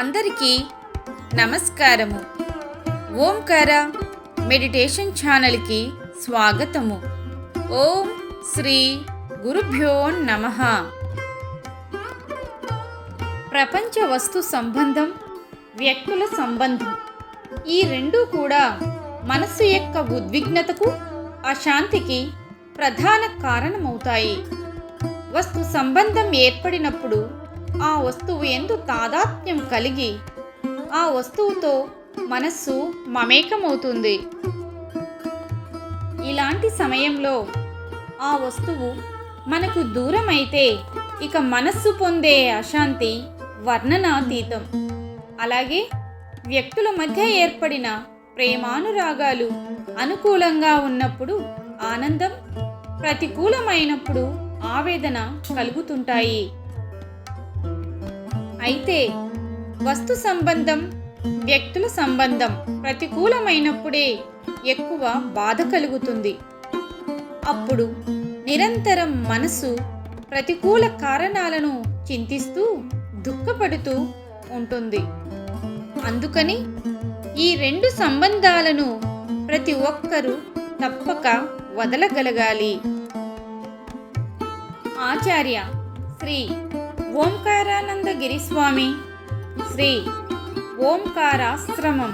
అందరికీ నమస్కారము. ఓంకార మెడిటేషన్ ఛానల్కి స్వాగతము. ఓం శ్రీ గురుభ్యో నమ. ప్రపంచ వస్తు సంబంధం వ్యక్తుల సంబంధం ఈ రెండూ కూడా మనసు యొక్క ఉద్విగ్నతకు అశాంతికి ప్రధాన కారణమవుతాయి. వస్తు సంబంధం ఏర్పడినప్పుడు ఆ వస్తువు ఎందు తాదాత్మ్యం కలిగి ఆ వస్తువుతో మనస్సు మమేకమవుతుంది. ఇలాంటి సమయంలో ఆ వస్తువు మనకు దూరమైతే ఇక మనస్సు పొందే అశాంతి వర్ణనాతీతం. అలాగే వ్యక్తుల మధ్య ఏర్పడిన ప్రేమానురాగాలు అనుకూలంగా ఉన్నప్పుడు ఆనందం ప్రతికూలమైనప్పుడు ఆవేదన కలుగుతుంటాయి. అయితే వస్తు సంబంధం వ్యక్తుల సంబంధం ప్రతికూలమైనప్పుడే ఎక్కువ బాధ కలుగుతుంది. అప్పుడు నిరంతరం మనసు ప్రతికూల కారణాలను చింతిస్తూ దుఃఖపడుతూ ఉంటుంది. అందుకని ఈ రెండు సంబంధాలను ప్రతి ఒక్కరూ తప్పక వదలగలగాలి. ఆచార్య శ్రీ ఓంకారానంద గిరిస్వామి శ్రీ ఓంకారాశ్రమం.